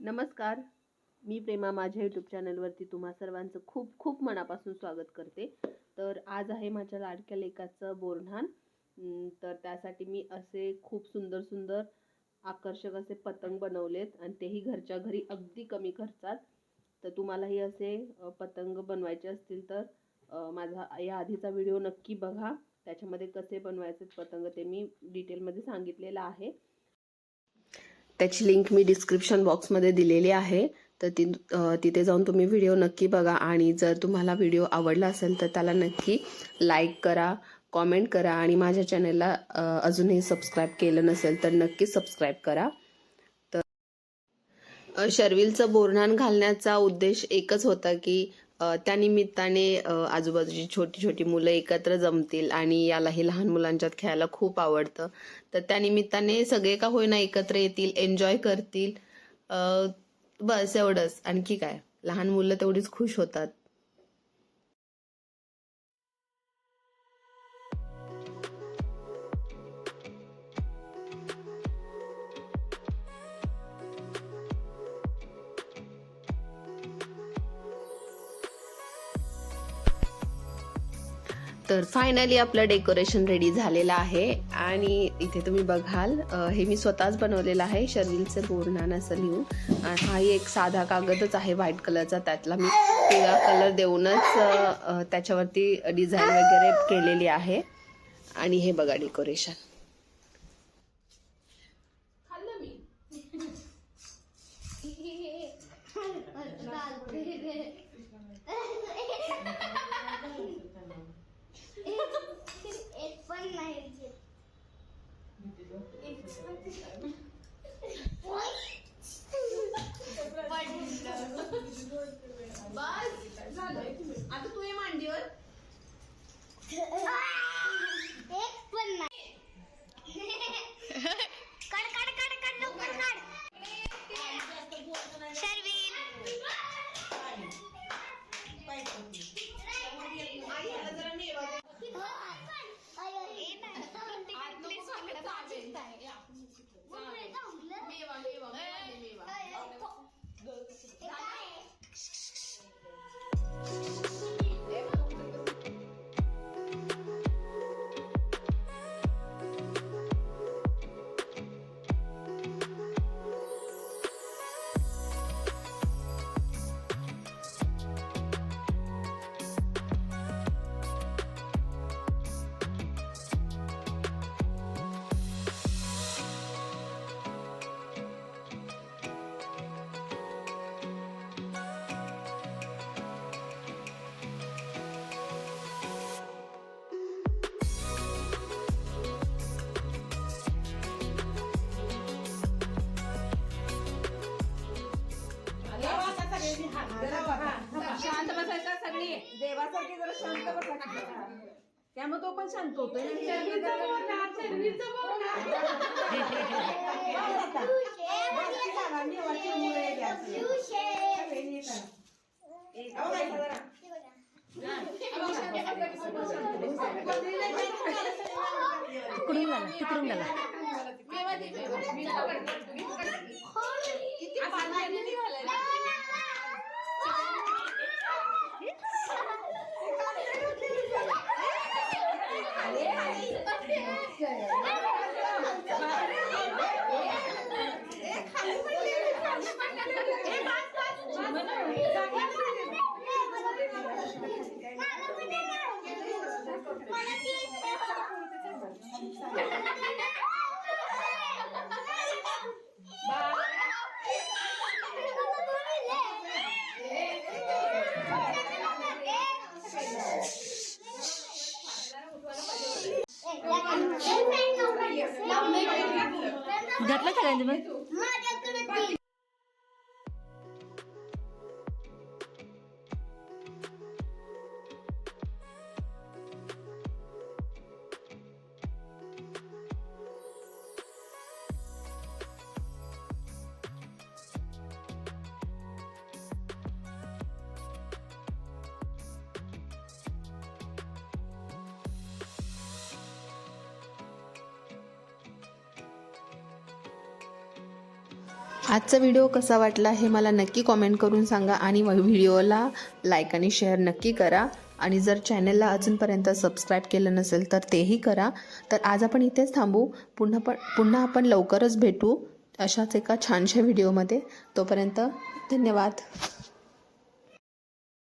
नमस्कार. मी प्रेमा माझ्या यूट्यूब चॅनलवरती तुम्हा सर्वांचं खूप खूप मनापासून स्वागत करते. तर आज आहे माझ्या लाडक्या लेकाचं बोरन्हाण. तर त्यासाठी मी असे खूप सुंदर सुंदर आकर्षक असे पतंग बनवलेत आणि तेही घरच्या घरी अगदी कमी खर्चात. तर तुम्हालाही असे पतंग बनवायचे असतील तर माझा या आधीचा व्हिडिओ नक्की बघा. त्याच्यामध्ये कसे बनवायचे पतंग ते मी डिटेलमध्ये सांगितलेलं आहे. त्याची लिंक मी डिस्क्रिप्शन बॉक्समध्ये दिलेली आहे. तर ती तिथे जाऊन तुम्ही व्हिडिओ नक्की बघा आणि जर तुम्हाला व्हिडिओ आवडला असेल तर त्याला नक्की लाईक करा कॉमेंट करा आणि माझ्या चॅनलला अजूनही सबस्क्राईब केलं नसेल तर नक्की सबस्क्राईब करा. तर शर्विलचं बोरणान घालण्याचा उद्देश एकच होता की त्यानिमित्ताने आजूबाजूची छोटी छोटी मुलं एकत्र जमतील आणि यालाही लहान मुलांच्यात खेळायला खूप आवडतं. तर त्यानिमित्ताने सगळे का होईना एकत्र येतील एन्जॉय करतील. बस एवढंच. आणखी काय? लहान मुलं तेवढीच खुश होतात. तर फायनली आपलं डेकोरेशन रेडी झालेलं आहे. आणि इथे तुम्ही बघाल हे मी स्वतःच बनवलेलं आहे. शर्विलचे बोरणान असं लिहून. आणि हाही एक साधा कागदच आहे व्हाईट कलरचा त्यातला मी पिवळा कलर देऊनच त्याच्यावरती डिझाईन वगैरे केलेली आहे. आणि हे बघा डेकोरेशन बसायचा सगळी देवासारखी जरा शांत बसायचं त्यामुळे तो पण शांत होतोय तिकडून गेला तिकडून गेला Valeu! గట్ల కదా आजचा व्हिडिओ कसा वाटला हे मला नक्की कॉमेंट करून सांगा आणि व्हिडिओला लाईक आणि शेअर नक्की करा. आणि जर चॅनलला अजूनपर्यंत सबस्क्राईब केलं नसेल तर तेही करा. तर आज आपण इथेच थांबू. पुन्हा पण पुन्हा आपण लवकरच भेटू अशाच एका छानशा व्हिडिओमध्ये. तोपर्यंत धन्यवाद.